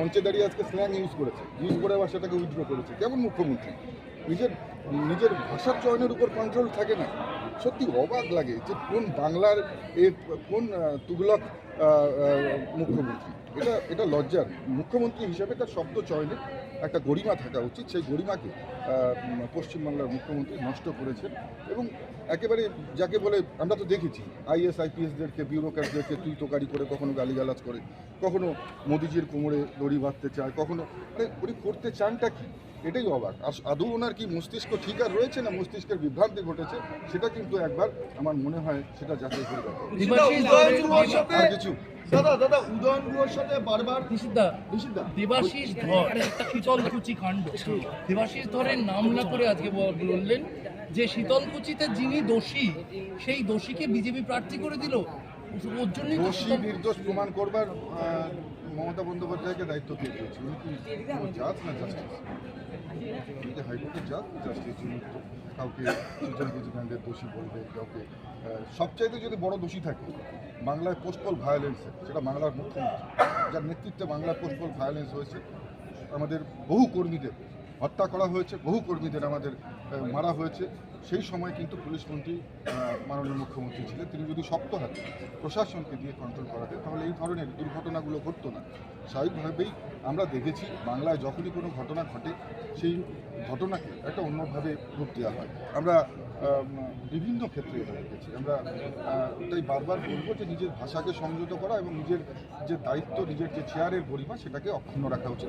মঞ্চে দাঁড়িয়ে আজকে স্ল্যাং ইউজ করেছে। ইউজ করে আবার সেটাকে উইথড্র করেছে। কেমন মুখ্যমন্ত্রী? নিজের নিজের ভাষার চয়নের উপর কন্ট্রোল থাকে না। সত্যি অবাক লাগে যে কোন বাংলার এর কোন তুগলক মুখ্যমন্ত্রী? এটা এটা লজ্জার। মুখ্যমন্ত্রী হিসেবে তার শব্দ চয়নে একটা গরিমা থাকা উচিত। সেই গরিমাকে পশ্চিমবাংলার মুখ্যমন্ত্রী নষ্ট করেছেন এবং একেবারে যাকে বলে আমরা তো দেখেছি আইএস আইপিএসদেরকে বিউরোক্র্যাটদেরকে তুই তোকারি করে কখনো গালিগালাজ করে কখনো মোদিজির কোমরে দড়ি বাঁধতে চায় কখনো মানে উনি করতে চানটা কি? এটাই অবাক। আর আদৌ ওনার কি মস্তিষ্ক ঠিক আর রয়েছে না মস্তিষ্কের বিভ্রান্তি ঘটেছে? সেটা কিন্তু একবার আমার মনে হয় সেটা যাচাই করে আর কিছু? দাদা দাদা উদয়ন গুহর সাথে বারবার নিষিদ্ধা। নিষিদ্ধা? দেবাশিস ধর শীতলকুচি কাণ্ড। দেবাশিস ধরের নাম না করে আজকে বললেন যে শীতলকুচিতে যিনি দোষী সেই দোষীকে বিজেপি প্রার্থী করে দিল। ওর জন্যই দোষী নির্দোষ প্রমাণ করবার আহ, মমতা বন্দ্যোপাধ্যায়কে দায়িত্ব দিয়ে দিয়েছে। উনি কি জাত না জাস্টিস উনি কি হাইকোর্টের জাত জাস্টিস তো কাউকে কাণ্ডের দোষী বলবে, কাউকে সবচাইতে যদি বড় দোষী থাকে, বাংলায় পোস্টপল ভায়োলেন্সে সেটা বাংলার মুখ্যমন্ত্রী, যার নেতৃত্বে বাংলায় পোস্টপল ভায়োলেন্স হয়েছে, আমাদের বহু কর্মীদের হত্যা করা হয়েছে, বহু কর্মীদের আমাদের মারা হয়েছে। সেই সময় কিন্তু পুলিশ মন্ত্রী মাননীয় মুখ্যমন্ত্রী ছিলেন। তিনি যদি শক্ত হাতে প্রশাসনকে দিয়ে কন্ট্রোল করাতেন, তাহলে এই ধরনের দুর্ঘটনাগুলো ঘটতো না। স্বাভাবিকভাবেই আমরা দেখেছি, বাংলায় যখনই কোনো ঘটনা ঘটে, সেই ঘটনাকে একটা অন্যভাবে রূপ দেওয়া হয়। আমরা বিভিন্ন ক্ষেত্রে এটা দেখেছি। আমরা তাই বারবার বলব যে নিজের ভাষাকে সংযত করা এবং নিজের যে দায়িত্ব, নিজের যে চেয়ারের গরিমা, সেটাকে অক্ষুণ্ণ রাখা উচিত।